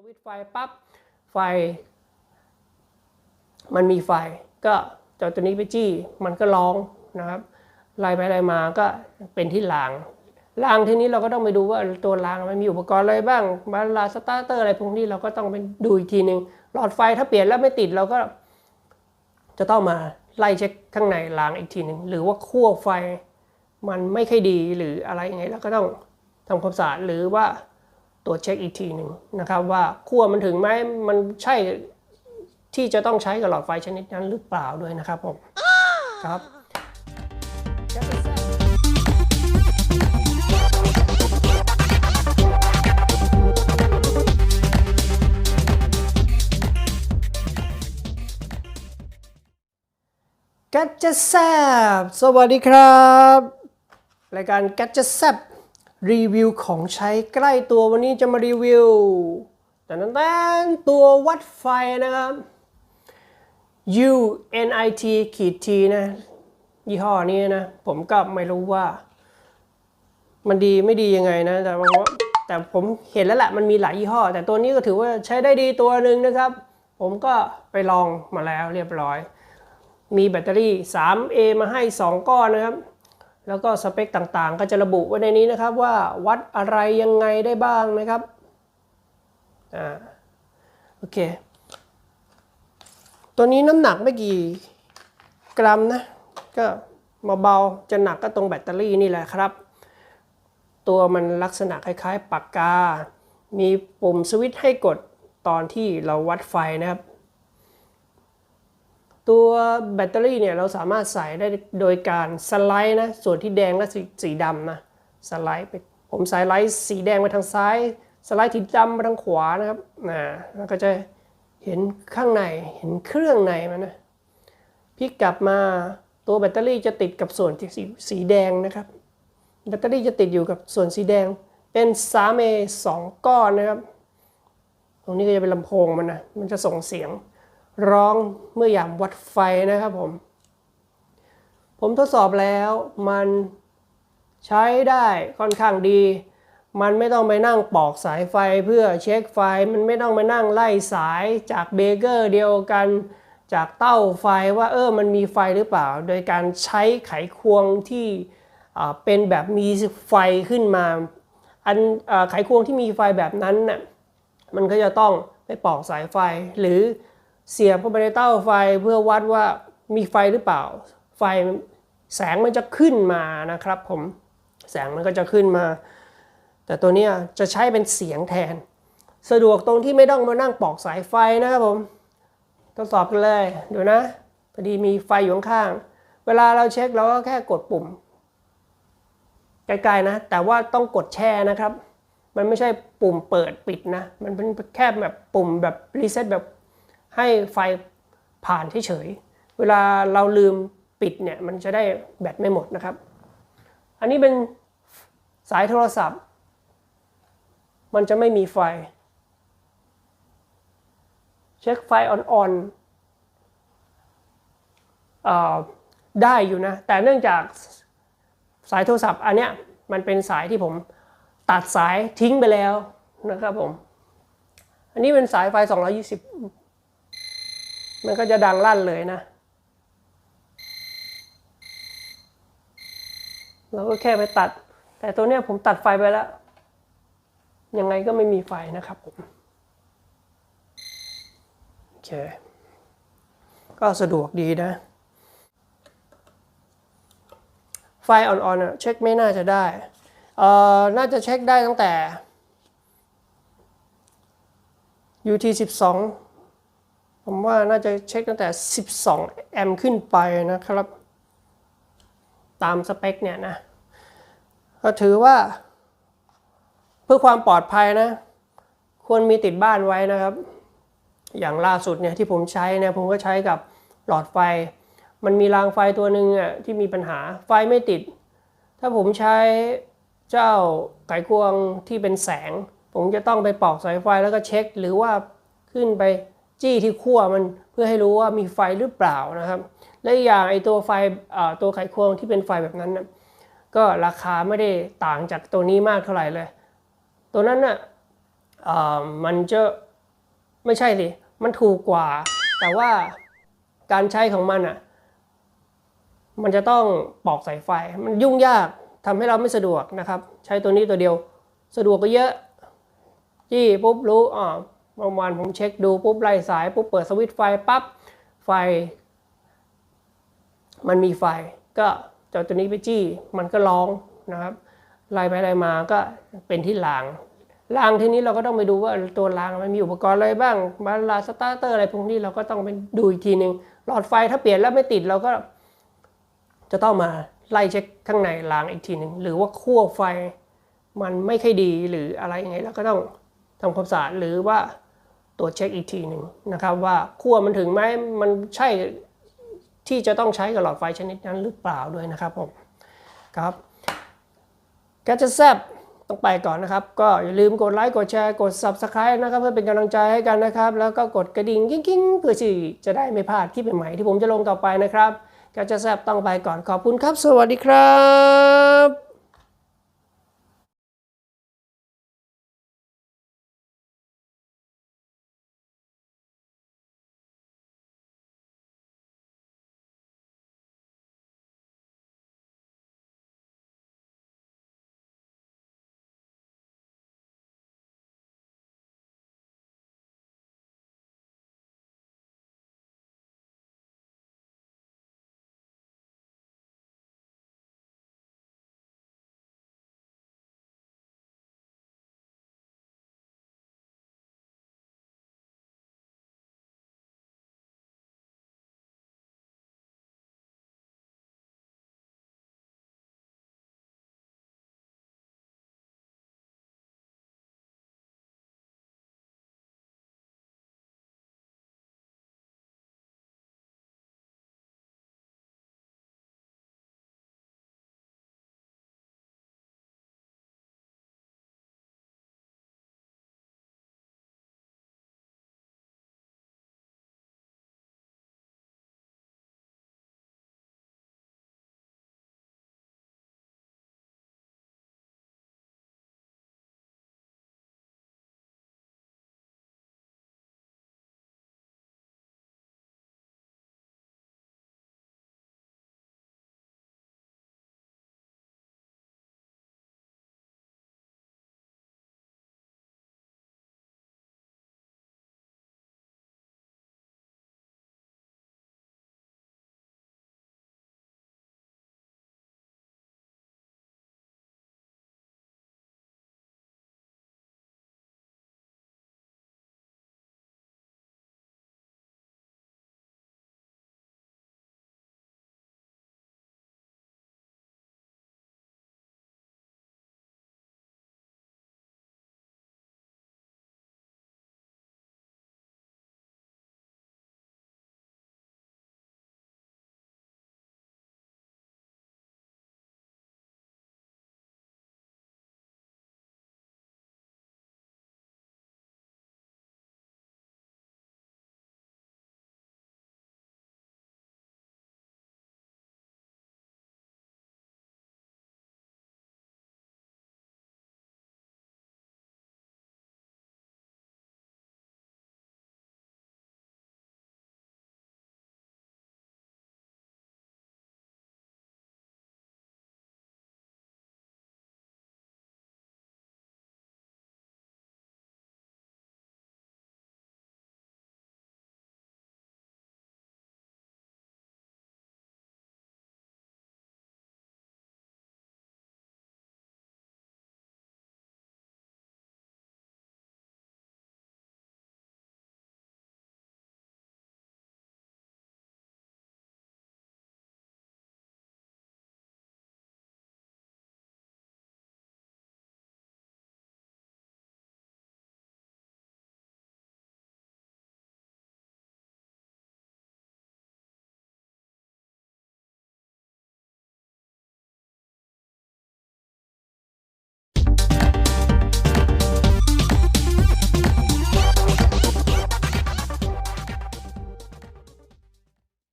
สวิตไฟปั๊บไฟ มันมีไฟ ก็จอตัวนี้ไปจี้มันก็ร้องนะครับไล่ไปไล่มาก็เป็นที่รางรางทีนี้เราก็ต้องไปดูว่าตัวรางมันมีอุปกรณ์อะไรบ้างบาลาสตาร์เตอร์อะไรพวกนี้เราก็ต้องไปดูอีกทีหนึ่งหลอดไฟถ้าเปลี่ยนแล้วไม่ติดเราก็ จะต้องมาไล่เช็คข้างในรางอีกทีหนึ่งหรือว่าขั้วไฟมันไม่ค่อยดีหรืออะไรยังไงเราก็ต้องทำความสะอาดหรือว่า ตรวจเช็คอีกทีหนึ่งนะครับว่าขั้วมันถึงไหมมันใช่ที่จะต้องใช้กับหลอดไฟชนิดนั้นหรือเปล่าด้วยนะครับผมครับกัจจะแซบสวัสดีครับ รายการกัจจะแซบ รีวิวของใช้ใกล้ตัววันนี้จะมารีวิวแต่นั้นแตนตัววัดไฟนะครับ UNIT ขีด T นะ ยี่ห้อนี้นะ ผมก็ไม่รู้ว่า มันดีไม่ดียังไงนะ แต่ว่าแต่ผมเห็นแล้วแหละมันมีหลายยี่ห้อ แต่ตัวนี้ก็ถือว่าใช้ได้ดีตัวหนึ่งนะครับ ผมก็ไปลองมาแล้วเรียบร้อย มีแบตเตอรี่ 3A มาให้ 2 ก้อนนะครับ แล้วก็สเปคต่างๆ ก็จะระบุไว้ในนี้นะครับว่าวัดอะไรยังไงได้บ้างนะครับอ่าโอเค ตัวนี้น้ำหนักไม่กี่กรัมนะ ก็เบาๆจะหนักก็ตรงแบตเตอรี่นี่แหละครับ ตัวมันลักษณะคล้ายๆปากกา มีปุ่มสวิตช์ให้กดตอนที่เราวัดไฟนะครับ ตัวแบตเตอรี่เนี่ยเราสามารถใส่ได้โดยการสไลด์นะส่วนที่แดงและสีสีดำนะสไลด์ไปผมสไลด์สีแดงมาทางซ้าย สไลด์สีดำมาทางขวานะครับนะแล้วก็จะเห็นข้างในเห็นเครื่องในมันนะพลิกกลับมาตัวแบตเตอรี่จะติดกับส่วนที่สีสีแดงนะครับ แบตเตอรี่จะติดอยู่กับส่วนสีแดง เป็น 3A 2ก้อนนะครับ ตรงนี้ก็จะเป็นลำโพงมันนะมันจะส่งเสียง ร้องเมื่อยามวัดไฟนะครับผม ผมทดสอบแล้วมันใช้ได้ค่อนข้างดี มันไม่ต้องไปนั่งปอกสายไฟเพื่อเช็คไฟ มันไม่ต้องไปนั่งไล่สายจากเบเกอร์เดียวกันจากเต้าไฟว่าเออมันมีไฟหรือเปล่า โดยการใช้ไขควงที่เป็นแบบมีไฟขึ้นมา อันไขควงที่มีไฟแบบนั้นน่ะมันก็จะต้องไปปอกสายไฟหรือ เสียบเข้าไปในเต้าไฟเพื่อวัดว่ามีไฟหรือเปล่า ไฟแสงมันจะขึ้นมานะครับผมแสงมันก็จะขึ้นมา แต่ตัวนี้จะใช้เป็นเสียงแทน สะดวกตรงที่ไม่ต้องมานั่งปอกสายไฟนะครับผมทดสอบกันเลยดูนะพอดีมีไฟอยู่ข้างเวลาเราเช็คเราก็แค่กดปุ่มไกลๆนะ แต่ว่าต้องกดแช่นะครับ มันไม่ใช่ปุ่มเปิดปิดนะ มันเป็นแค่แบบปุ่มแบบรีเซ็ตแบบ ให้ไฟผ่านเฉยๆเวลาเราลืมปิดเนี่ยมันจะได้แบตไม่หมดนะครับ อันนี้เป็นสายโทรศัพท์ มันจะไม่มีไฟ เช็คไฟอ่อนๆได้อยู่นะ แต่เนื่องจากสายโทรศัพท์อันเนี้ยมันเป็นสายที่ผมตัดสายทิ้งไปแล้วนะครับผม อันนี้เป็นสายไฟ 220 มันก็จะดังลั่นเลยนะ เราก็แค่ไปตัด แต่ตัวเนี้ยผมตัดไฟไปแล้ว ยังไงก็ไม่มีไฟนะครับผมโอเค ก็สะดวกดีนะ ไฟอ่อนๆอะเช็คไม่น่าจะได้เอ่อน่าจะเช็คได้ตั้งแต่ UT 12 ผมว่าน่าจะเช็คตั้งแต่ 12 แอมป์ขึ้นไปนะครับ ตามสเปคเนี่ยนะ ก็ถือว่า เพื่อความปลอดภัยนะ ควรมีติดบ้านไว้นะครับ อย่างล่าสุดเนี่ยที่ผมใช้เนี่ยผมก็ใช้กับหลอดไฟ มันมีรางไฟตัวหนึ่งอะที่มีปัญหาไฟไม่ติด ถ้าผมใช้เจ้าไขควงที่เป็นแสง ผมจะต้องไปปอกสายไฟแล้วก็เช็ค หรือว่าขึ้นไป จี้ที่ขั้วมันเพื่อให้รู้ว่ามีไฟหรือเปล่านะครับ และอีกอย่างไอตัวไฟตัวไขควงที่เป็นไฟแบบนั้นนะก็ราคาไม่ได้ต่างจากตัวนี้มากเท่าไหร่เลย ตัวนั้นน่ะอ่ามันจะไม่ใช่สิมันถูกกว่า แต่ว่าการใช้ของมันอะมันจะต้องปอกสายไฟ มันยุ่งยากทำให้เราไม่สะดวกนะครับ ใช้ตัวนี้ตัวเดียว สะดวกก็เยอะ จี้ปุ๊บรู้อ่า เมื่อวานผมเช็คดูปุ๊บไล่สายปุ๊บเปิดสวิตช์ไฟปั๊บไฟ มันมีไฟ ก็เจ้าตัวนี้ไปจี้มันก็ร้องนะครับไล่ไปไล่มาก็เป็นที่รางรางทีนี้เราก็ต้องไปดูว่าตัวรางมันมีอุปกรณ์อะไรบ้างบาลาสตาร์เตอร์อะไรพวกนี้เราก็ต้องไปดูอีกทีหนึ่งหลอดไฟถ้าเปลี่ยนแล้วไม่ติดเราก็ จะต้องมาไล่เช็คข้างในรางอีกทีหนึ่งหรือว่าขั้วไฟมันไม่ค่อยดีหรืออะไรยังไงเราก็ต้องทำความสะอาดหรือว่า ตรวจเช็คอีกทีหนึ่งนะครับว่าขั้วมันถึงไหมมันใช่ที่จะต้องใช้กับหลอดไฟชนิดนั้นหรือเปล่าด้วยนะครับผมครับแกจะแซบต้องไปก่อนนะครับ ก็อย่าลืมกดไลค์กดแชร์กด Subscribe นะครับ เพื่อเป็นกำลังใจให้กันนะครับ แล้วก็กดกระดิ่งกิ้งๆเพื่อที่จะได้ไม่พลาดคลิปใหม่ๆที่ผมจะลงต่อไปนะครับก็จะแซบต้องไปก่อนขอบคุณครับ สวัสดีครับ